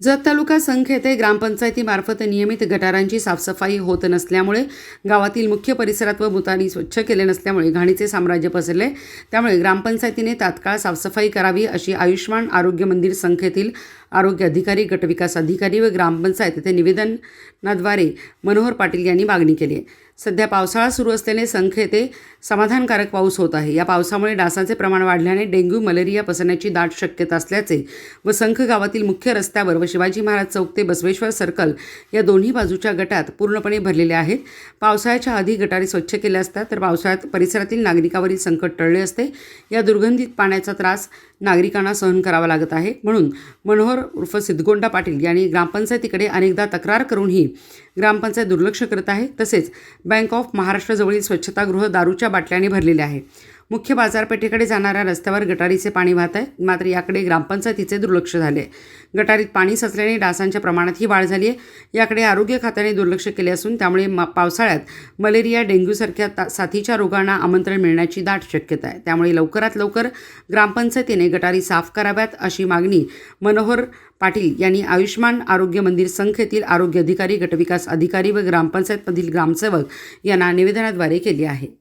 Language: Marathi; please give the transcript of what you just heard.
जत तालुका संघ येथे ग्रामपंचायतीमार्फत नियमित गटारांची साफसफाई होत नसल्यामुळे गावातील मुख्य परिसरात व मुतानी स्वच्छ केले नसल्यामुळे घाणीचे साम्राज्य पसरले. त्यामुळे ग्रामपंचायतीने तात्काळ साफसफाई करावी अशी आयुष्मान आरोग्य मंदिर संख येथील आरोग्य अधिकारी गटविकास अधिकारी व ग्रामपंचायत येथे निवेदनाद्वारे मनोहर पाटील यांनी मागणी केली आहे. सध्या पावसाळा सुरू असल्याने संख येथे समाधानकारक पाऊस होत आहे. या पावसामुळे डासाचे प्रमाण वाढल्याने डेंग्यू मलेरिया पसरण्याची दाट शक्यता असल्याचे व संख गावातील मुख्य रस्त्यावर व शिवाजी महाराज चौक ते बसवेश्वर सर्कल या दोन्ही बाजूच्या गटात पूर्णपणे भरलेले आहेत. पावसाळ्याच्या आधी गटारी स्वच्छ केल्या असतात तर पावसाळ्यात परिसरातील नागरिकावरील संकट टळले असते. या दुर्गंधित पाण्याचा त्रास नागरिकांना सहन करावा लागत आहे. म्हणून मनोहर उर्फ सिद्धगोंडा पाटील यांनी ग्रामपंचायतीकडे अनेकदा तक्रार करूनही ग्रामपंचायत दुर्लक्ष करत आहे. तसेच बँक ऑफ महाराष्ट्राजवळील स्वच्छतागृह दारूच्या बाटल्याने भरलेले आहे. मुख्य बाजारपेठेकडे जाणाऱ्या रस्त्यावर गटारीचे पाणी वाहत आहे. मात्र याकडे ग्रामपंचायतीचे दुर्लक्ष झाले गटारीत पाणी साचल्याने डासांच्या प्रमाणातही वाढ झाली आहे. याकडे आरोग्य खात्याने दुर्लक्ष केले असून त्यामुळे म पावसाळ्यात मलेरिया डेंग्यूसारख्या ता साथीच्या रोगांना आमंत्रण मिळण्याची दाट शक्यता आहे. त्यामुळे लवकरात लवकर ग्रामपंचायतीने गटारी साफ कराव्यात अशी मागणी मनोहर पाटील यांनी आयुष्मान आरोग्य मंदिर संघ येथील आरोग्य अधिकारी गटविकास अधिकारी व ग्रामपंचायतमधील ग्रामसेवक यांना निवेदनाद्वारे केली आहे.